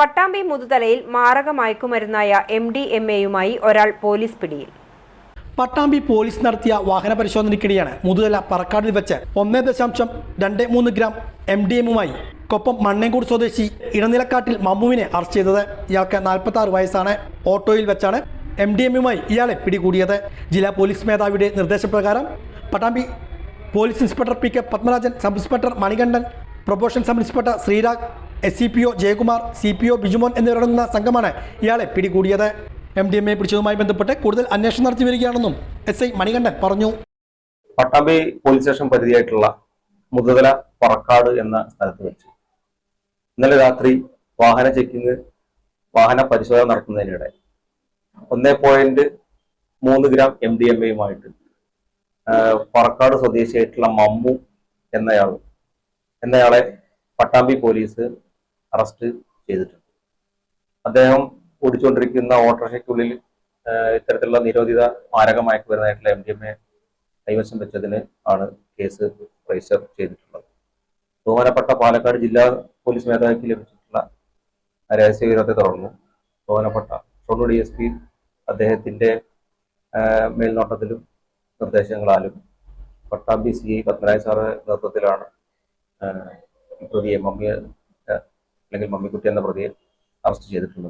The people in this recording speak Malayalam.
പട്ടാമ്പി മുതുതലയിൽ മാരക മയക്കുമരുന്നായ എം ഡി എം എയുമായി ഒരാൾ പോലീസ് പിടിയിൽ. പട്ടാമ്പി പോലീസ് നടത്തിയ വാഹന പരിശോധനയ്ക്കിടെയാണ് മുതുതല പറക്കാടിൽ വെച്ച് ഒന്നേ ദശാംശം രണ്ട് മൂന്ന് ഗ്രാം എം ഡി എമ്മുമായി കൊപ്പം മണ്ണേങ്കൂട് സ്വദേശി ഇടനിലക്കാട്ടിൽ മമ്മുവിനെ അറസ്റ്റ് ചെയ്തത്. ഇയാൾക്ക് നാൽപ്പത്തി ആറ് വയസ്സാണ്. ഓട്ടോയിൽ വെച്ചാണ് എം ഡി എമ്മുമായി ഇയാളെ പിടികൂടിയത്. ജില്ലാ പോലീസ് മേധാവിയുടെ നിർദ്ദേശപ്രകാരം Pattambi police inspector P K Padmarajan sub inspector Manikandan probation sub inspector Sreerag S C P O Jayakumar C P O Bijumon എന്നിവരടങ്ങുന്ന സംഘമാണ് ഇയാളെ പിടികൂടിയത്. എം ഡി എം എ പിടിച്ചതുമായി ബന്ധപ്പെട്ട് കൂടുതൽ അന്വേഷണം നടത്തി വരികയാണെന്നും എസ് ഐ മണികണ്ഠൻ പറഞ്ഞു. പട്ടാമ്പി പോലീസ് സ്റ്റേഷൻ പരിധിയായിട്ടുള്ള മുതല പറക്കാട് എന്ന സ്ഥലത്ത് വെച്ച്. ഇന്നലെ രാത്രി വാഹന ചെക്കിങ് വാഹന പരിശോധന നടത്തുന്നതിനിടെ ഒന്നേ പോയിന്റ് മൂന്ന് ഗ്രാം എം ഡി എം എയുമായിട്ട് പറക്കാട് സ്വദേശിയായിട്ടുള്ള മമ്മു എന്നയാൾ എന്നയാളെ പട്ടാമ്പി പോലീസ് അറസ്റ്റ് ചെയ്തിട്ടുണ്ട്. അദ്ദേഹം ഓടിച്ചുകൊണ്ടിരിക്കുന്ന ഓട്ടോറിക്ഷയ്ക്കുള്ളിൽ ഇത്തരത്തിലുള്ള നിരോധിത മാരകമായി വരുന്നതായിട്ടുള്ള എം ഡി എം എ കൈവശം വെച്ചതിന് ആണ് കേസ് രജിസ്റ്റർ ചെയ്തിട്ടുള്ളത്. ബഹുമാനപ്പെട്ട പാലക്കാട് ജില്ലാ പോലീസ് മേധാവിക്ക് ലഭിച്ചിട്ടുള്ള രഹസ്യവിവരത്തെ തുടർന്ന് ബഹുമാനപ്പെട്ട ഷൊർണൂർ ഡി എസ് പി അദ്ദേഹത്തിന്റെ ആഹ് മേൽനോട്ടത്തിലും നിർദ്ദേശങ്ങളാലും Pattambi C I Padmanabha sir നേതൃത്വത്തിലാണ് പ്രതിയെ മമ്മിയെ അല്ലെങ്കിൽ മമ്മിക്കുട്ടി എന്ന പ്രതിയെ അറസ്റ്റ് ചെയ്തിട്ടുള്ളത്